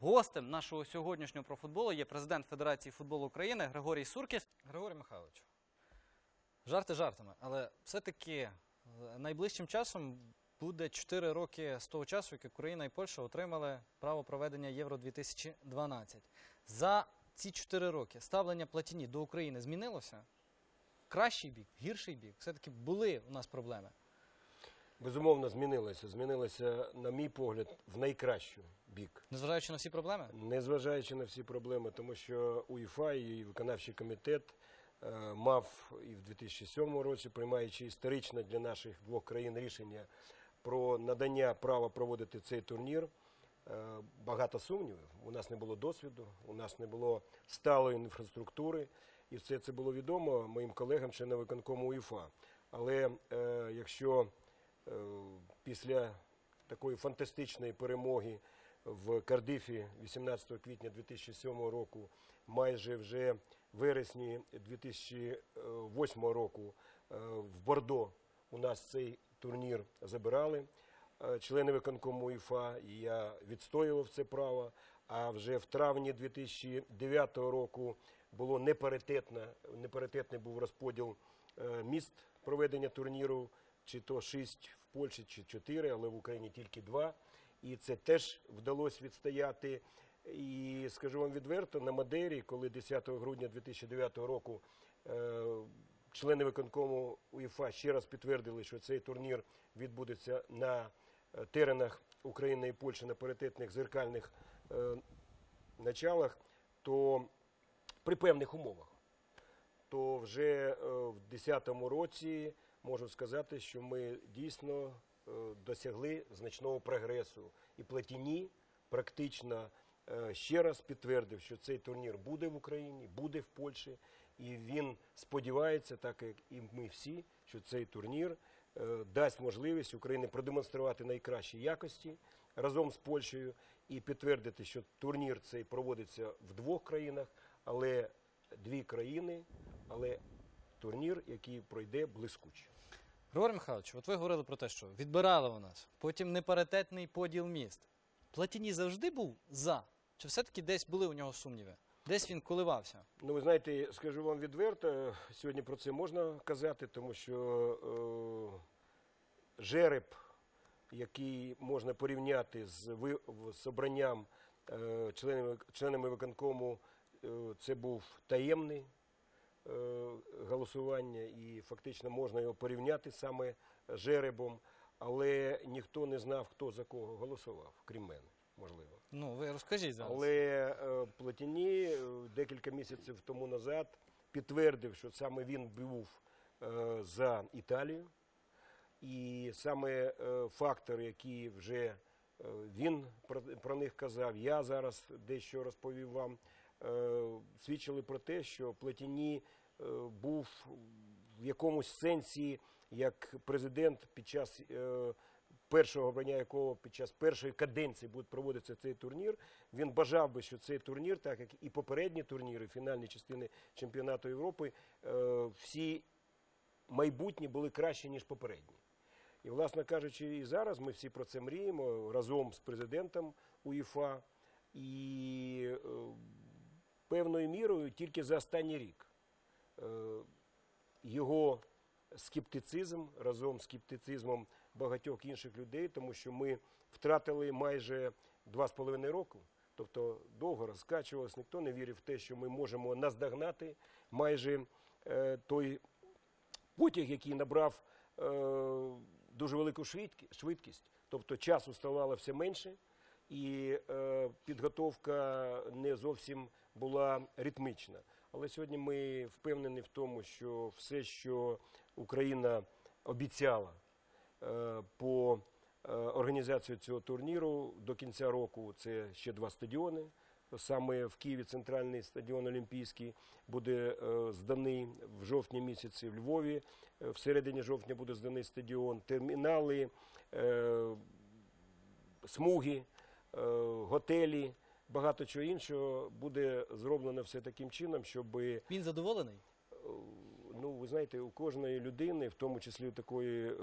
Гостем нашого сьогоднішнього про футболу є президент Федерації футболу України Григорій Суркіс. Григорій Михайлович, жарти жартами, але все-таки е, найближчим часом буде 4 роки з того часу, як Україна і Польща отримали право проведення Євро 2012. За ці 4 роки ставлення Платіні до України змінилося? Кращий бік, гірший бік. Все-таки були у нас проблеми. Безумовно, змінилося. Змінилося, на мій погляд, в найкращу бік. Незважаючи на всі проблеми? Незважаючи на всі проблеми, тому що УЄФА і виконавчий комітет е, мав і в 2007 році, приймаючи історичне для наших двох країн рішення про надання права проводити цей турнір. е, Багато сумнівів. У нас не було досвіду, у нас не було сталої інфраструктури, і все це було відомо моїм колегам, членам виконкому УЄФА. Але е, якщо після такої фантастичної перемоги в Кардифі 18 квітня 2007 року, майже вже вересні 2008 року е, в Бордо у нас цей турнір забирали е, члени виконкому УЄФА, і я відстоював це право. А вже в травні 2009 року було непаритетно, непаритетний був розподіл е, міст проведення турніру, чи то 6 в Польщі, чи 4, але в Україні тільки 2. І це теж вдалося відстояти. І скажу вам відверто, на Мадері, коли 10 грудня 2009 року е, члени виконкому УЄФА ще раз підтвердили, що цей турнір відбудеться на е, теренах України і Польщі на паритетних зеркальних е, началах, то при певних умовах, то вже в 2010 році можу сказати, що ми дійсно е, досягли значного прогресу. І Платіні практично е, ще раз підтвердив, що цей турнір буде в Україні, буде в Польщі, і він сподівається, так як і ми всі, що цей турнір е, дасть можливість Україні продемонструвати найкращі якості разом з Польщею і підтвердити, що турнір цей проводиться в двох країнах, але дві країни, але турнір, який пройде блискуче. Григорій Михайлович, от ви говорили про те, що відбирали у нас, потім непаритетний поділ міст. Платіні завжди був за? Чи все-таки десь були у нього сумніви? Десь він коливався? Ну, ви знаєте, скажу вам відверто, сьогодні про це можна казати, тому що е, жереб, який можна порівняти з, ви, з обранням е, членами, членами виконкому, е, це був таємний голосування, і фактично можна його порівняти саме жеребом, але ніхто не знав, хто за кого голосував, крім мене, можливо. Ну, ви розкажіть зараз. Але е, Платіні е, декілька місяців тому назад підтвердив, що саме він був е, за Італію. І саме е, фактор, який вже е, він про, них казав, я зараз дещо розповів вам, е, свідчили про те, що Платіні е, був в якомусь сенсі як президент під час е, першого обрання якого під час першої каденції буде проводитися цей турнір. Він бажав би, що цей турнір, так як і попередні турніри, фінальні частини чемпіонату Європи, е, всі майбутні були кращі, ніж попередні. І, власне кажучи, і зараз ми всі про це мріємо разом з президентом УЄФА. І е, певною мірою тільки за останній рік е, його скептицизм разом з скептицизмом багатьох інших людей, тому що ми втратили майже два з половиною року. Тобто довго розкачувалось, ніхто не вірив в те, що ми можемо наздогнати майже е, той потяг, який набрав е, дуже велику швидкість. Тобто часу ставало все менше, і е, підготовка не зовсім була ритмічна. Але сьогодні ми впевнені в тому, що все, що Україна обіцяла е, по е, організації цього турніру до кінця року, це ще два стадіони. Саме в Києві центральний стадіон Олімпійський буде е, зданий в жовтні місяці в Львові. В середині жовтня буде зданий стадіон, термінали, смуги, готелі, багато чого іншого буде зроблено все таким чином, щоб Він задоволений? Ну, ви знаєте, у кожної людини, в тому числі у такої е,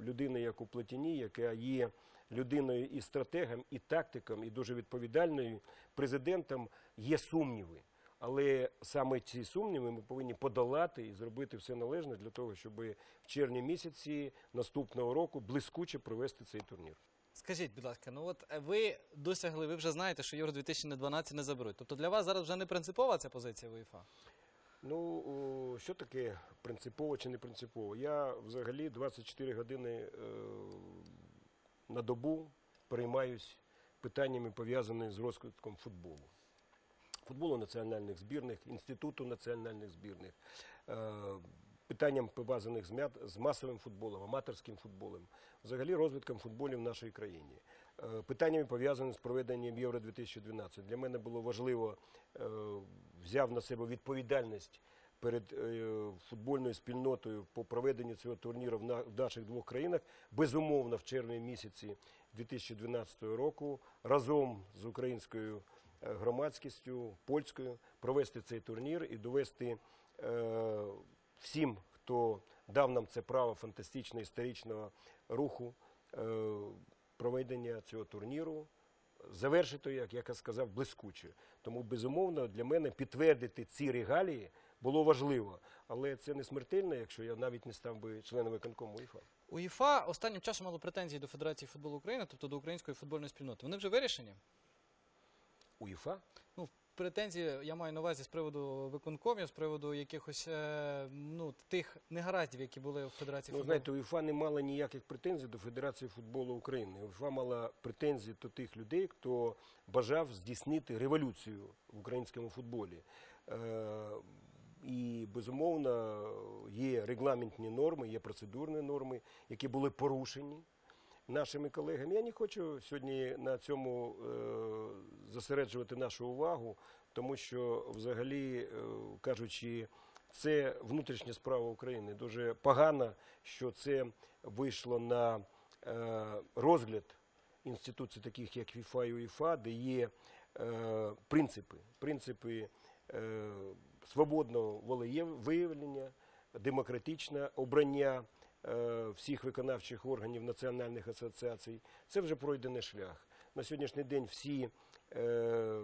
людини, як у Платіні, яка є людиною і стратегом, і тактиком, і дуже відповідальною президентом, є сумніви. Але саме ці сумніви ми повинні подолати і зробити все належне для того, щоб в червні місяці наступного року блискуче провести цей турнір. Скажіть, будь ласка, ну от е, ви досягли, ви вже знаєте, що Євро 2012 не заберуть. Тобто для вас зараз вже не принципова ця позиція УЄФА? Ну, що таке принципово чи не принципово? Я взагалі 24 години е, на добу переймаюсь питаннями, пов'язаними з розвитком футболу. Футболу національних збірних, інституту національних збірних, е, питанням пов'язаних з, масовим футболом, аматорським футболом, взагалі розвитком футболів в нашій країні. Е, Питаннями пов'язаними з проведенням Євро 2012. Для мене було важливо, е, взяв на себе відповідальність перед е, футбольною спільнотою по проведенню цього турніру в на- наших двох країнах. Безумовно, в червні місяці 2012 року разом з українською громадськістю польською провести цей турнір і довести всім, хто дав нам це право фантастичного історичного руху е, проведення цього турніру. Завершити, як я сказав, блискуче. Тому, безумовно, для мене підтвердити ці регалії було важливо. Але це не смертельно, якщо я навіть не став би членом виконкому УЄФА. УЄФА останнім часом мало претензії до Федерації футболу України, тобто до української футбольної спільноти. Вони вже вирішені? УЄФА? Ну, претензії я маю на увазі з приводу виконкомів, з приводу якихось е, ну, тих негараздів, які були у Федерації Ну, футболу. знаєте, УЄФА не мала ніяких претензій до Федерації футболу України. УЄФА мала претензії до тих людей, хто бажав здійснити революцію в українському футболі. Е, І, безумовно, є регламентні норми, є процедурні норми, які були порушені нашими колегами. Я не хочу сьогодні на цьому е, зосереджувати нашу увагу, тому що, взагалі, е, кажучи, це внутрішня справа України. Дуже погано, що це вийшло на е, розгляд інституцій, таких як ФІФА і УЄФА, де є принципи, принципи свободного волевиявлення, демократичне обрання всіх виконавчих органів національних асоціацій. Це вже пройдений шлях. На сьогоднішній день всі е,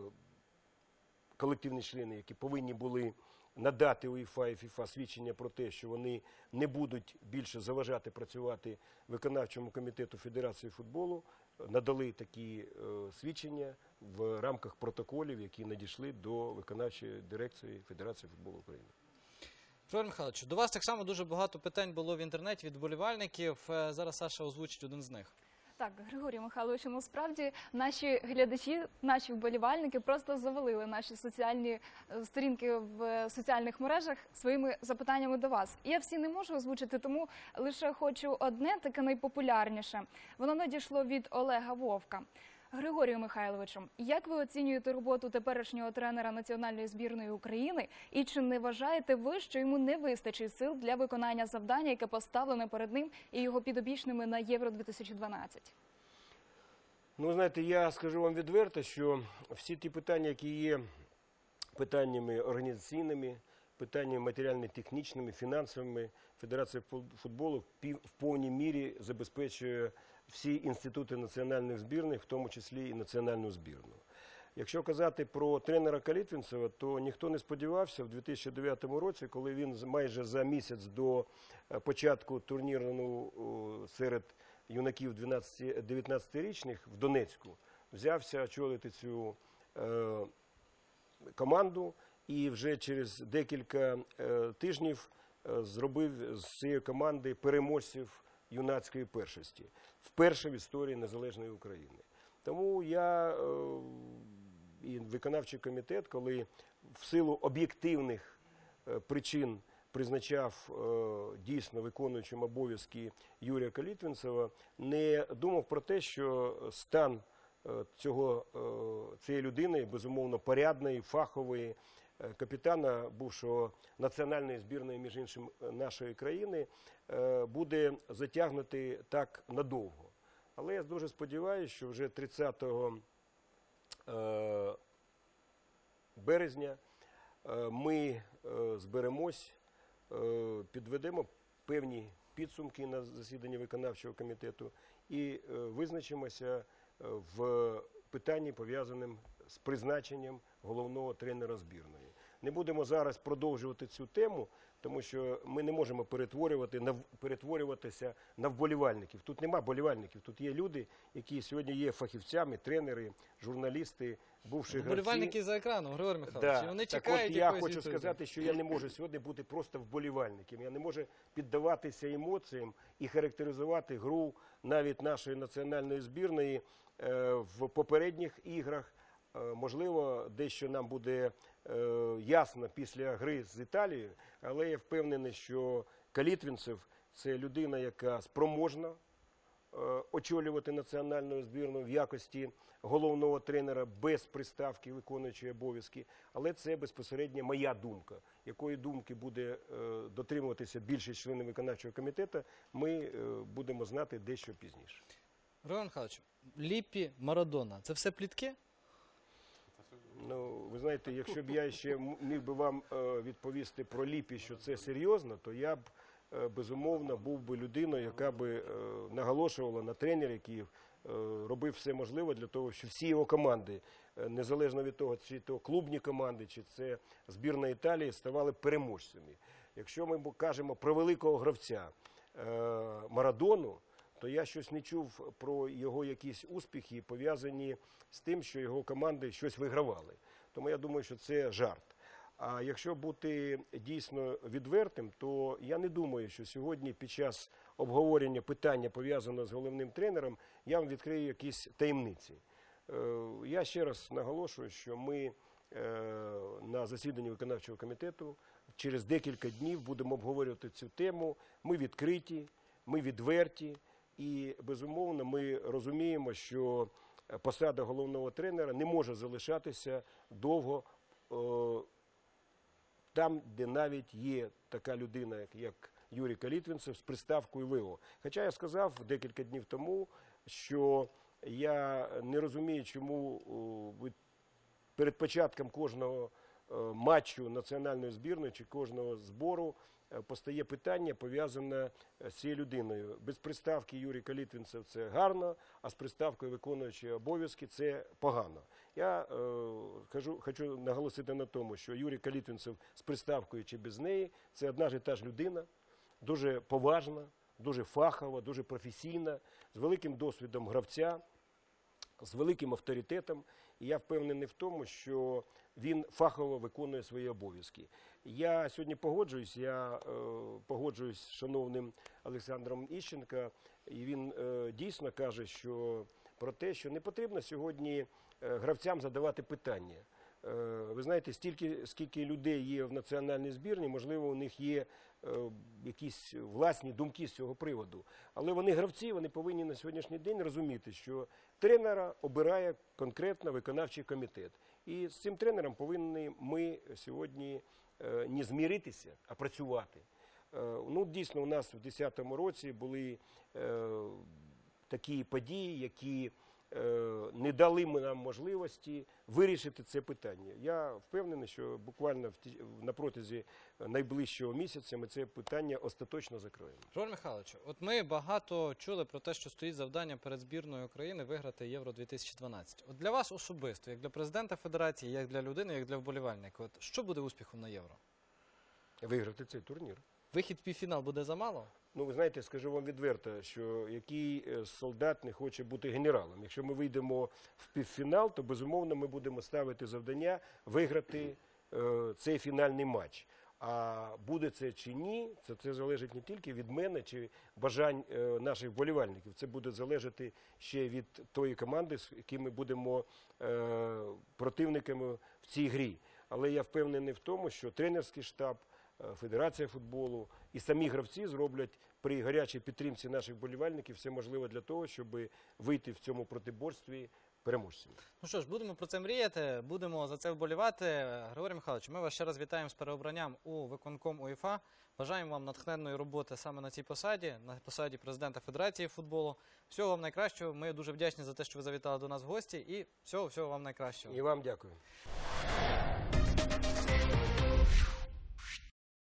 колективні члени, які повинні були надати УЄФА і ФІФА свідчення про те, що вони не будуть більше заважати працювати виконавчому комітету Федерації футболу, надали такі е, свідчення в рамках протоколів, які надійшли до виконавчої дирекції Федерації футболу України. Григорій Михайлович, до вас так само дуже багато питань було в інтернеті від вболівальників. Е, Зараз Саша озвучить один з них. Так, Григорій Михайлович, насправді наші глядачі, наші вболівальники просто завалили наші соціальні е, сторінки в е, соціальних мережах своїми запитаннями до вас. Я всі не можу озвучити, тому лише хочу одне таке найпопулярніше. Воно надійшло від Олега Вовка. Григорію Михайловичу, як ви оцінюєте роботу теперішнього тренера національної збірної України? І чи не вважаєте ви, що йому не вистачить сил для виконання завдання, яке поставлене перед ним і його підопічними на Євро 2012? Ну, знаєте, я скажу вам відверто, що всі ті питання, які є питаннями організаційними, питаннями матеріально-технічними, фінансовими, Федерація фут- футболу в повній мірі забезпечує всі інститути національних збірних, в тому числі і національну збірну. Якщо казати про тренера Калітвінцева, то ніхто не сподівався в 2009 році, коли він майже за місяць до е, початку турніру серед юнаків 19-річних в Донецьку взявся очолити цю е, команду і вже через декілька е, тижнів е, зробив з цієї команди переможців юнацької першості вперше в історії незалежної України. Тому я е, і виконавчий комітет, коли в силу об'єктивних е, причин призначав е, дійсно виконуючим обов'язки Юрія Калітвінцева, не думав про те, що стан цього, цієї людини, безумовно, порядної, фахової, капітана бувшого національної збірної, між іншим, е, нашої країни, е, буде затягнути так надовго. Але я дуже сподіваюся, що вже 30 е, березня е, ми е, зберемось е, підведемо певні підсумки на засіданні виконавчого комітету і е, визначимося е, в питанні, пов'язаним з призначенням головного тренера збірної. Не будемо зараз продовжувати цю тему, тому що ми не можемо перетворювати на перетворюватися на вболівальників. Тут нема болівальників, тут є люди, які сьогодні є фахівцями, тренери, журналісти, бувши гравці. Вболівальники за екраном, Григорій Михайлович, Да. вони так чекають от я хочу відповіді. сказати, що я не можу сьогодні бути просто вболівальником. Я не можу піддаватися емоціям і характеризувати гру навіть нашої національної збірної е, в попередніх іграх. Е, Можливо, дещо нам буде е, ясно після гри з Італією, але я впевнений, що Калітвінцев це людина, яка спроможна е, очолювати національну збірну в якості головного тренера без приставки виконуючої обов'язки. Але це безпосередньо моя думка. Якої думки буде дотримуватися більшість членів виконавчого комітету, ми будемо знати дещо пізніше. Григорій Михайлович, Ліпі, Марадона, це все плітки? Ну, ви знаєте, якщо б я ще міг би вам е, відповісти про ліпі, що це серйозно, то я б е, безумовно був би людиною, яка би е, наголошувала на тренері, який робив все можливе для того, щоб всі його команди, незалежно від того, чи то клубні команди, чи це збірна Італії, ставали переможцями. Якщо ми кажемо про великого гравця Марадону, то я щось не чув про його якісь успіхи, пов'язані з тим, що його команди щось вигравали. Тому я думаю, що це жарт. А якщо бути дійсно відвертим, то я не думаю, що сьогодні під час обговорення питання пов'язаного з головним тренером, я вам відкрию якісь таємниці. Е, Я ще раз наголошую, що ми е, на засіданні виконавчого комітету через декілька днів будемо обговорювати цю тему. Ми відкриті, ми відверті, і безумовно ми розуміємо, що посада головного тренера не може залишатися довго е, там, де навіть є така людина, як, Юрій Калітвінцев з приставкою ВО. Хоча я сказав декілька днів тому, що я не розумію, чому о, ви перед початком кожного е, матчу національної збірної чи кожного збору е, постає питання пов'язане з цією людиною. Без приставки Юрій Калітвінцев це гарно, а з приставкою виконуючий обов'язки це погано. Я е, кажу, хочу наголосити на тому, що Юрій Калітвінцев з приставкою чи без неї це одна ж і та ж людина, дуже поважна, дуже фахова, дуже професійна, з великим досвідом гравця з великим авторитетом, і я впевнений в тому, що він фахово виконує свої обов'язки. Я сьогодні погоджуюсь, я е, погоджуюсь з шановним Олександром Іщенка, і він е, дійсно каже, що про те, що не потрібно сьогодні е, гравцям задавати питання. Е, Ви знаєте, стільки, скільки людей є в національній збірні, можливо, у них є е, якісь власні думки з цього приводу. Але вони гравці, вони повинні на сьогоднішній день розуміти, що тренера обирає конкретно виконавчий комітет. І з цим тренером повинні ми сьогодні е, не зміритися, а працювати. Ну, дійсно, у нас в 2010 році були такі події, які не дали ми нам можливості вирішити це питання. Я впевнений, що буквально на протязі найближчого місяця ми це питання остаточно закроємо. Григорій Михайлович, от ми багато чули про те, що стоїть завдання перед збірною України виграти Євро 2012. От для вас особисто, як для президента Федерації, як для людини, як для вболівальника, от що буде успіхом на Євро? Виграти цей турнір. Вихід в півфінал буде замало? Ну, ви знаєте, скажу вам відверто, що який е, солдат не хоче бути генералом. Якщо ми вийдемо в півфінал, то безумовно ми будемо ставити завдання виграти е, цей фінальний матч. А буде це чи ні, це, це залежить не тільки від мене чи бажань е, наших вболівальників. Це буде залежати ще від тої команди, з якими ми будемо е, противниками в цій грі. Але я впевнений в тому, що тренерський штаб, Федерація футболу і самі гравці зроблять при гарячій підтримці наших болівальників все можливе для того, щоб вийти в цьому протиборстві переможцями. Ну що ж, будемо про це мріяти, будемо за це вболівати. Григорій Михайлович, ми вас ще раз вітаємо з переобранням у виконком УЄФА. Бажаємо вам натхненної роботи саме на цій посаді, на посаді президента Федерації футболу. Всього вам найкращого. Ми дуже вдячні за те, що ви завітали до нас в гості, і всього, всього вам найкращого. І вам дякую.